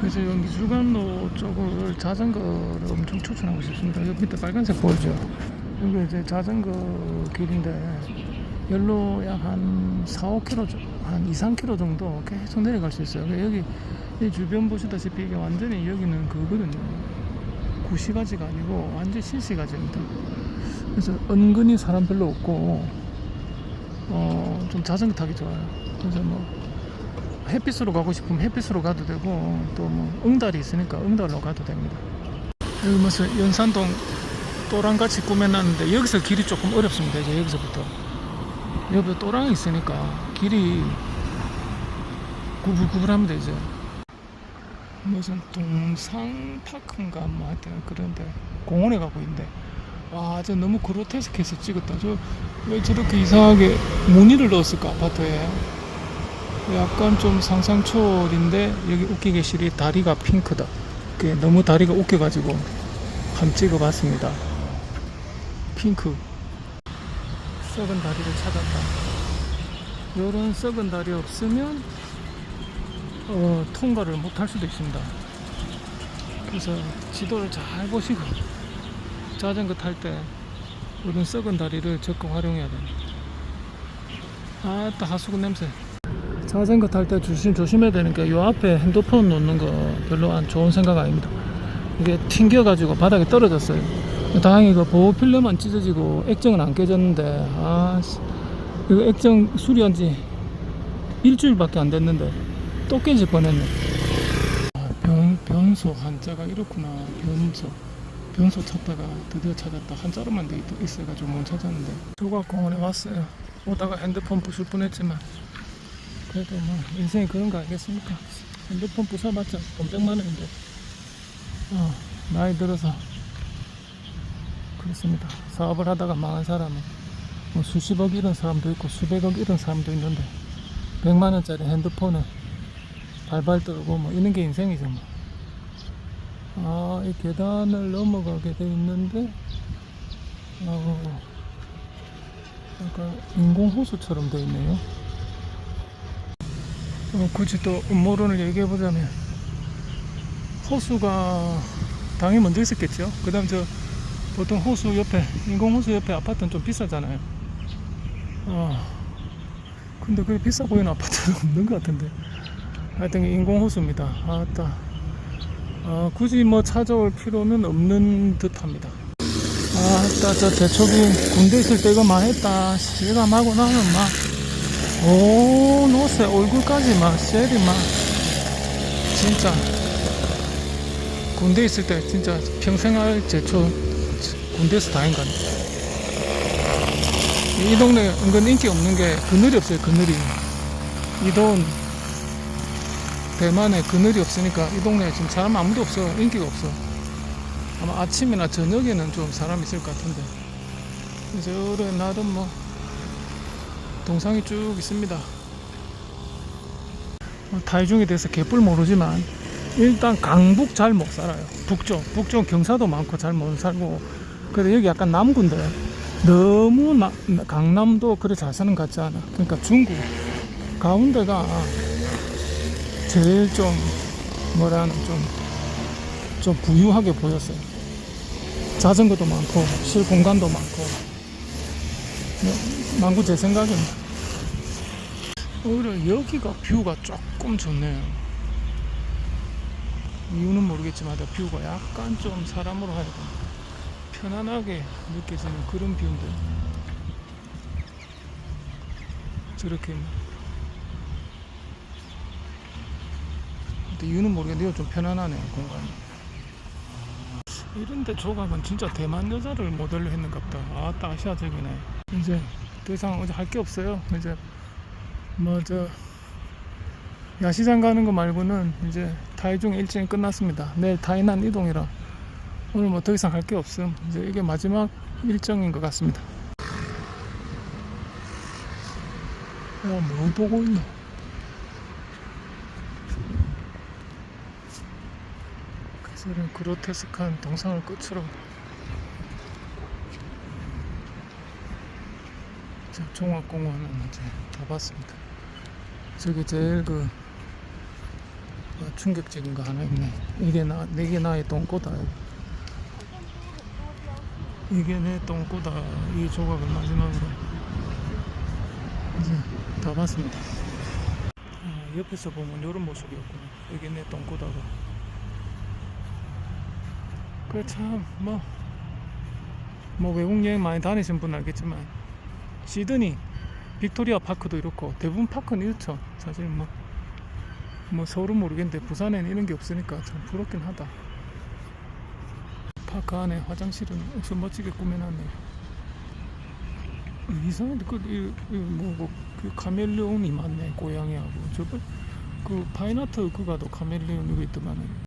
그래서 여기 미술관로 쪽을 자전거를 엄청 추천하고 싶습니다. 여기 밑에 빨간색 보이죠? 여기 이제 자전거 길인데 열로 약 한 4, 5km, 정- 한 2, 3km 정도 계속 내려갈 수 있어요. 여기 이 주변 보시다시피 이게 완전히 여기는 그거든요. 구시가지가 아니고 완전 실시가지입니다. 그래서 은근히 사람 별로 없고 어, 좀 자전거 타기 좋아요. 그래서 뭐 햇빛으로 가고 싶으면 햇빛으로 가도 되고 또 뭐 응달이 있으니까 응달로 가도 됩니다. 여기 무슨 연산동 또랑같이 꾸며놨는데 여기서 길이 조금 어렵습니다. 이제 여기서부터 여기 또랑이 있으니까 길이 구불구불합니다 이제 무슨 동상파크인가 뭐 하여튼 그런데 공원에 가고 있는데 와, 저 너무 그로테스크해서 찍었다. 저 왜 저렇게 이상하게 무늬를 넣었을까 아파트에? 약간 좀 상상 초월인데 여기 웃기게 실이 다리가 핑크다. 너무 다리가 웃겨가지고 한번 찍어봤습니다. 핑크. 썩은 다리를 찾았다. 이런 썩은 다리 없으면 어, 통과를 못할 수도 있습니다. 그래서 지도를 잘 보시고 자전거 탈 때 이런 썩은 다리를 적극 활용해야 됩니다. 아따 하수구 냄새. 자전거 탈 때 조심 조심해야 게요 앞에 핸드폰 놓는 거 별로 안 좋은 생각 아닙니다. 이게 튕겨가지고 바닥에 떨어졌어요. 다행히 그 보호 필름만 찢어지고 액정은 안 깨졌는데 아 씨, 이거 액정 수리한 지 일주일밖에 안 됐는데 또 깨질 뻔했네. 아, 변, 변소 한자가 이렇구나. 변소. 변소 찾다가 드디어 찾았다. 한자로만 돼 있- 있어가지고 못 찾았는데. 조각공원에 왔어요. 오다가 핸드폰 부술 뻔했지만 그래도 뭐 인생이 그런 거 아니겠습니까? 핸드폰 부숴봤자 돈 100만 원인데 어, 나이 들어서 그렇습니다. 사업을 하다가 망한 사람은 뭐 수십억 잃은 사람도 있고 수백억 잃은 사람도 있는데 100만 원짜리 핸드폰을 발발 떨고 뭐 이런 게 인생이죠 뭐. 아, 이 계단을 넘어가게 돼 있는데 어, 약간 인공호수처럼 돼 있네요. 어, 굳이 또 음모론을 얘기해 보자면 호수가 당이 먼저 있었겠죠. 그 다음 저 보통 호수 옆에 인공호수 옆에 아파트는 좀 비싸잖아요. 어, 근데 그게 비싸 보이는 아파트는 없는 것 같은데. 하여튼 인공호수입니다. 아따. 아, 굳이 뭐 찾아올 필요는 없는 듯 합니다. 아따, 저 대초비 군대 있을 때 이거 많이 했다. 실감하고 나면 막, 오, 노세 얼굴까지 막, 셀이 막, 진짜. 군대 있을 때 진짜 평생 할 제초 군대에서 다닌 거네. 이 동네 은근 인기 없는 게 그늘이 없어요, 그늘이. 이 돈 대만에 그늘이 없으니까 이 동네에 지금 사람 아무도 없어 인기가 없어 아마 아침이나 저녁에는 좀 사람 있을 것 같은데 그래서 여러 날은 뭐 동상이 쭉 있습니다. 뭐 타이중에 대해서 개뿔 모르지만 일단 강북 잘 못 살아요. 북쪽 북쪽 경사도 많고 잘 못 살고 그래도 여기 약간 남구인데 너무 나- 강남도 그래 잘 사는 것 같지 않아. 그러니까 중구 가운데가 제일 좀 뭐라는 좀, 좀 부유하게 보였어요. 자전거도 많고 실 공간도 많고. 네, 망구 제 생각입니다. 오히려 여기가 뷰가 조금 좋네요. 이유는 모르겠지만 뷰가 약간 좀 사람으로 하여금 편안하게 느껴지는 그런 뷰인데 저렇게 근데 이유는 모르겠는데 좀 편안하네요 공간이 이런데 조각은 진짜 대만 여자를 모델로 했는갑다. 아따 아시아적이네 이제 더 이상 어제 할 게 없어요. 이제 뭐 저 야시장 가는 거 말고는 이제 타이중 일정이 끝났습니다. 내일 타이난 이동이라. 오늘 뭐 더 이상 할 게 없음. 이제 이게 마지막 일정인 것 같습니다. 야뭐 보고 있노 그래서 그로테스크한 동상을 끝으로 이제 종합공원은 이제 다 봤습니다. 저기 제일 그 어, 충격적인 거 하나 있네. 이게 나, 내게 나의 똥꼬다. 이게 내 똥꼬다. 이 조각을 마지막으로 이제 다 봤습니다. 아, 옆에서 보면 이런 모습이었구나. 이게 내 똥꼬다가. 그 참, 뭐, 뭐 외국 여행 많이 다니신 분 알겠지만, 시드니, 빅토리아 파크도 이렇고, 대부분 파크는 이렇죠. 사실 뭐, 뭐 서울은 모르겠는데 부산에는 이런 게 없으니까 참 부럽긴 하다. 파크 안에 화장실은 엄청 멋지게 꾸며놨네. 이상한데 그, 이, 이, 뭐, 카멜레온이 많네 고양이하고 저거 그 파인아트 그가도 카멜레온 이거 있더만은